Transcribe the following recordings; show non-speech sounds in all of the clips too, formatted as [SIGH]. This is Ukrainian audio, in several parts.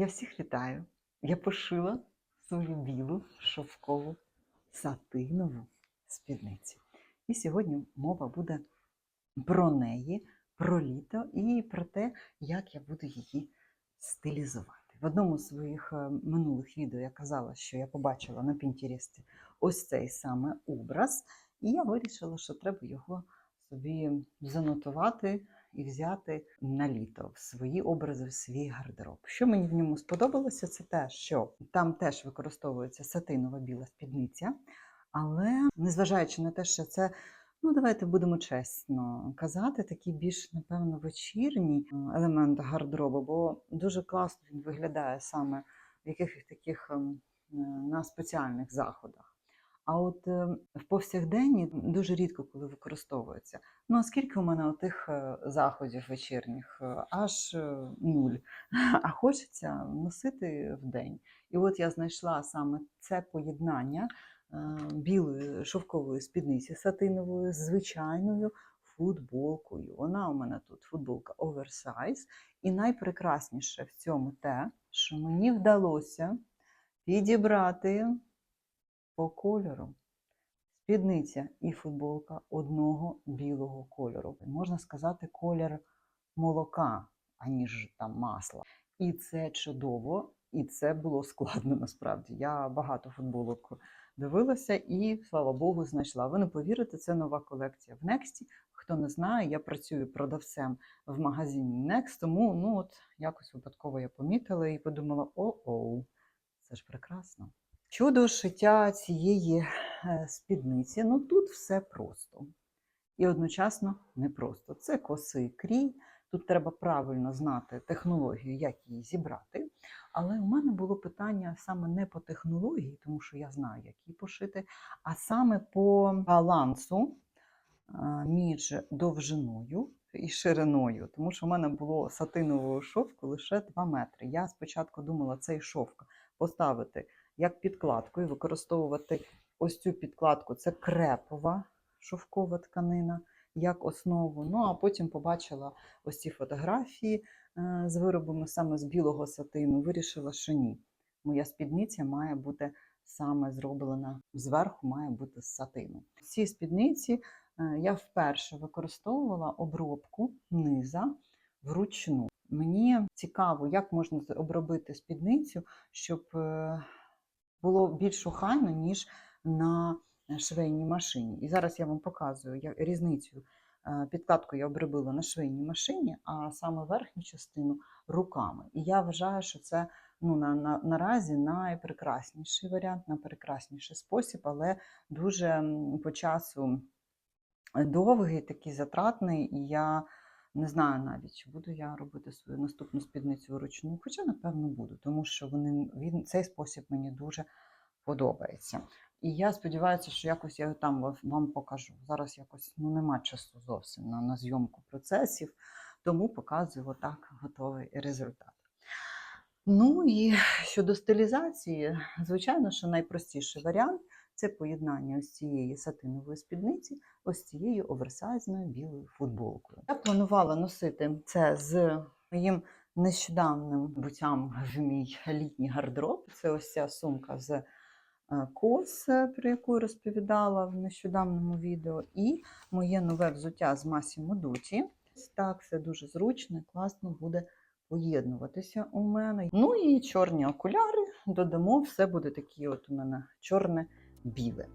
Я всіх вітаю. Я пошила свою білу шовкову сатинову спідницю. І сьогодні мова буде про неї, про літо і про те, як я буду її стилізувати. В одному з своїх е, минулих відео я казала, що я побачила на Пінтересті ось цей саме образ, і я вирішила, що треба його собі занотувати і взяти на літо в свої образи, в свій гардероб. Що мені в ньому сподобалося, це те, що там теж використовується сатинова біла спідниця, але незважаючи на те, що це. Ну, давайте будемо чесно казати, такий більш, напевно, вечірній е, елемент гардеробу, бо дуже класно він виглядає саме в якихось таких ем, е, на спеціальних заходах. А от е, в повсякденні дуже рідко коли використовується. Ну, оскільки у мене тих заходів вечірніх е, аж е, нуль, [LAUGHS] а хочеться носити в день. І от я знайшла саме це поєднання е, білої шовкової спідниці сатинової звичайною футболкою. Вона у мене тут футболка оверсайз. І найпрекрасніше в цьому те, що мені вдалося підібрати по кольору. Спідниця і футболка одного білого кольору. Можна сказати, колір молока, аніж там масла. І це чудово, і це було складно насправді. Я багато футболок дивилася і, слава Богу, знайшла. Ви не повірите, це нова колекція в Нексті. Хто не знає, я працюю продавцем в магазині Next, тому ну от якось випадково я помітила і подумала: о-оу, це ж прекрасно. Щодо шиття цієї е, спідниці, ну тут все просто. І одночасно непросто. Це косий крій. Тут треба правильно знати технологію, як її зібрати. Але у мене було питання саме не по технології, тому що я знаю, як її пошити, а саме по балансу е, між довжиною і шириною. Тому що в мене було сатинового шовку лише 2 метри. Я спочатку думала цей шовк поставити як підкладку і використовувати ось цю підкладку. Це крепова шовкова тканина як основу. Ну а потім побачила ось ці фотографії е, з виробами саме з білого сатину. Вирішила, що ні. Моя спідниця має бути саме зроблена зверху, має бути з сатину. В цій спідниці е, я вперше використовувала обробку низа вручну. Мені цікаво, як можна обробити спідницю, щоб е, було більш охайно, ніж на швейній машині. І зараз я вам показую різницю. Е, Підкладку я обробила на швейній машині, а саме верхню частину руками. І я вважаю, що це ну, на, на, наразі найпрекрасніший варіант, найпрекрасніший спосіб, але дуже по часу довгий, такий затратний, і я не знаю навіть, чи буду я робити свою наступну спідницю вручну, хоча, напевно, буду, тому що вони, він, цей спосіб мені дуже подобається. І я сподіваюся, що якось я там вам покажу. Зараз якось ну, нема часу зовсім на, на зйомку процесів, тому показую отак готовий результат. Ну і щодо стилізації, звичайно, що найпростіший варіант це поєднання ось цієї сатинової спідниці, ось цією оверсайзною білою футболкою. Я планувала носити це з моїм нещодавним буттям в мій літній гардероб. Це ось ця сумка з е, кос, е, про яку розповідала в нещодавньому відео, і моє нове взуття з Dutti. Ось Так, все дуже зручно, класно буде поєднуватися у мене. Ну і чорні окуляри додамо, все буде такі от у мене чорне-біле.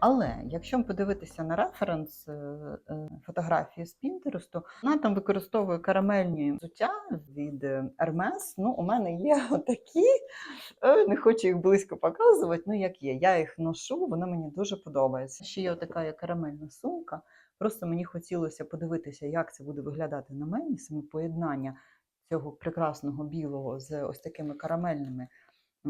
Але якщо подивитися на референс е, е, фотографії з Пінтересту, вона там використовує карамельні взуття від Hermes. Ну, у мене є [LAUGHS] такі, е, не хочу їх близько показувати, ну як є. Я їх ношу, воно мені дуже подобається. Ще є така карамельна сумка. Просто мені хотілося подивитися, як це буде виглядати на мені, саме поєднання цього прекрасного білого з ось такими карамельними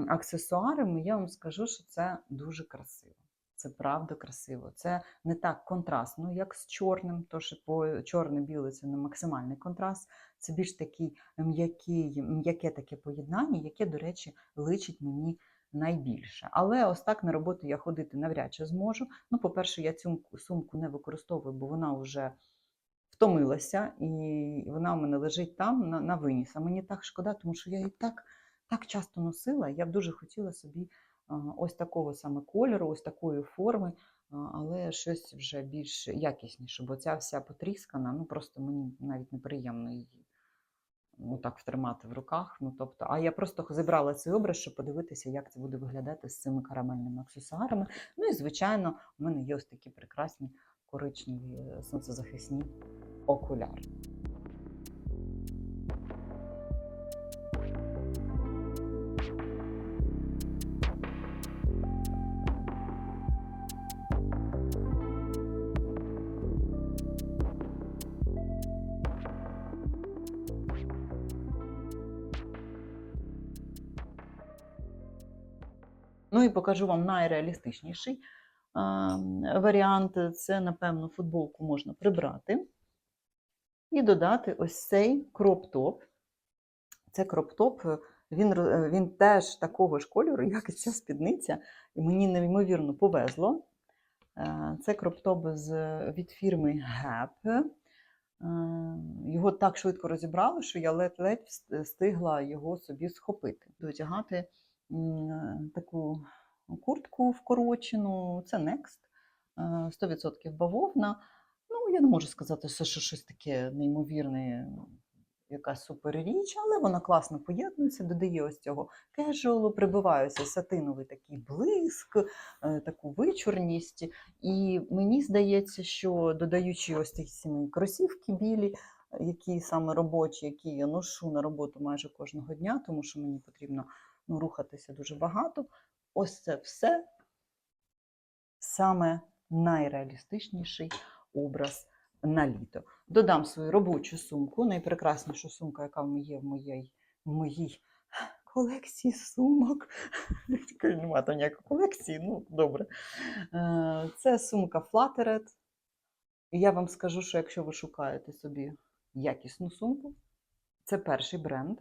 аксесуарами. Я вам скажу, що це дуже красиво. Це правда красиво. Це не так контрастно, як з чорним, тож по чорне-біле це не максимальний контраст. Це більш такий м'який, м'яке таке поєднання, яке, до речі, личить мені найбільше. Але ось так на роботу я ходити навряд чи зможу. Ну, по-перше, я цю сумку не використовую, бо вона вже втомилася, і вона у мене лежить там на, на виніс. А мені так шкода, тому що я її так, так часто носила. Я б дуже хотіла собі ось такого саме кольору, ось такої форми, але щось вже більш якісніше, бо ця вся потріскана, ну просто мені навіть неприємно її ну, так втримати в руках. Ну, тобто, а я просто зібрала цей образ, щоб подивитися, як це буде виглядати з цими карамельними аксесуарами. Ну і, звичайно, у мене є ось такі прекрасні коричневі е, сонцезахисні окуляри. Ну і покажу вам найреалістичніший варіант. Це, напевно, футболку можна прибрати і додати ось цей кроп-топ. Це кроп-топ, він, він теж такого ж кольору, [LAUGHS] як і ця спідниця, і мені неймовірно повезло. Е, Це кроп-топ від фірми Gap. Е, Його так швидко розібрали, що я ледь-ледь встигла його собі схопити. Дотягати таку куртку вкорочену, це Next, е, 100% бавовна. Ну, я не можу сказати, що що щось таке неймовірне, якась супер річ, але вона класно поєднується, додає ось цього кежуалу, прибиваюся сатиновий такий блиск, е, таку вичурність. І мені здається, що додаючи ось ці самі кросівки білі, е, які саме робочі, які я ношу на роботу майже кожного дня, тому що мені потрібно ну, рухатися дуже багато. Ось це все саме найреалістичніший образ на літо. Додам свою робочу сумку, найпрекраснішу сумку, яка є в моїй, в моїй колекції сумок. [LAUGHS] Нема там ніякої колекції, ну добре. Е, Це сумка Flatteret. І я вам скажу, що якщо ви шукаєте собі якісну сумку, це перший бренд,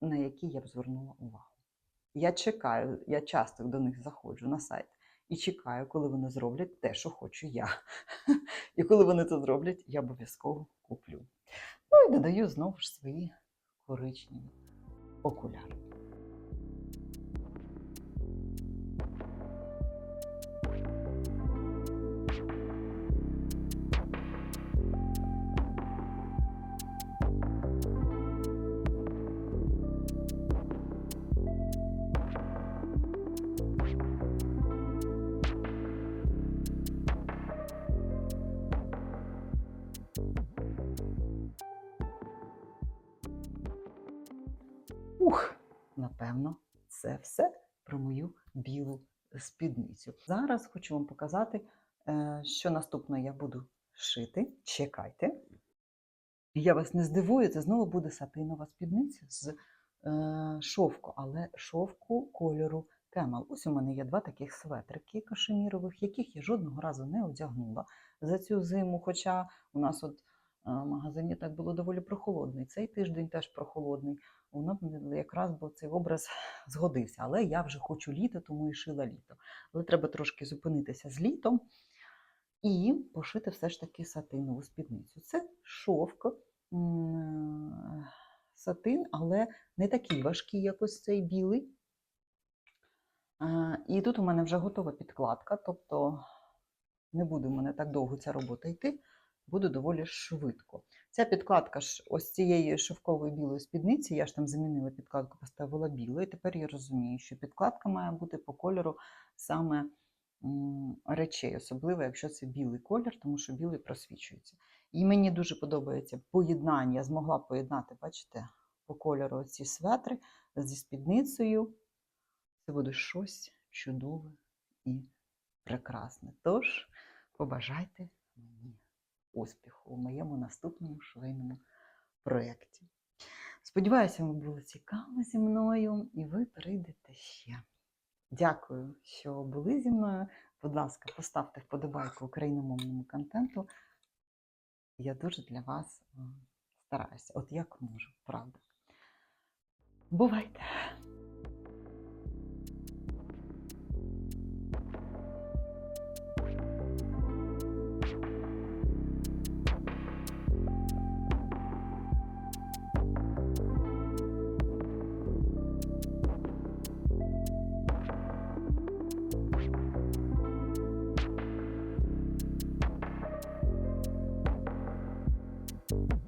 на який я б звернула увагу. Я чекаю, я часто до них заходжу на сайт і чекаю, коли вони зроблять те, що хочу я. [LAUGHS] І коли вони це зроблять, я обов'язково куплю. Ну і додаю знову ж свої коричневі окуляри. Ух, напевно, це все про мою білу спідницю. Зараз хочу вам показати, е, що наступне я буду шити. Чекайте. Я вас не здивую, це знову буде сатинова спідниця з е, шовку, але шовку кольору кемел. Ось у мене є два таких светрики кашемірових, яких я жодного разу не одягнула за цю зиму. Хоча у нас от магазині так було доволі прохолодний. Цей тиждень теж прохолодний. Воно якраз бо цей образ [LAUGHS] згодився. Але я вже хочу літо, тому і шила літо. Але треба трошки зупинитися з літом і пошити все ж таки сатинову спідницю. Це шовк, сатин, але не такий важкий, як ось цей білий. І тут у мене вже готова підкладка, тобто не буде в мене так довго ця робота йти, буде доволі швидко. Ця підкладка ж ось цієї шовкової білої спідниці, я ж там замінила підкладку, поставила білу, і тепер я розумію, що підкладка має бути по кольору саме речей, особливо, якщо це білий колір, тому що білий просвічується. І мені дуже подобається поєднання. Я змогла поєднати, бачите, по кольору ці светри зі спідницею. Це буде щось чудове і прекрасне. Тож побажайте мені успіху у моєму наступному швейному проєкті. Сподіваюся, вам було цікаво зі мною, і ви прийдете ще. Дякую, що були зі мною. Будь ласка, поставте вподобайку україномовному контенту. Я дуже для вас е, стараюся, от як можу, правда. Бувайте! you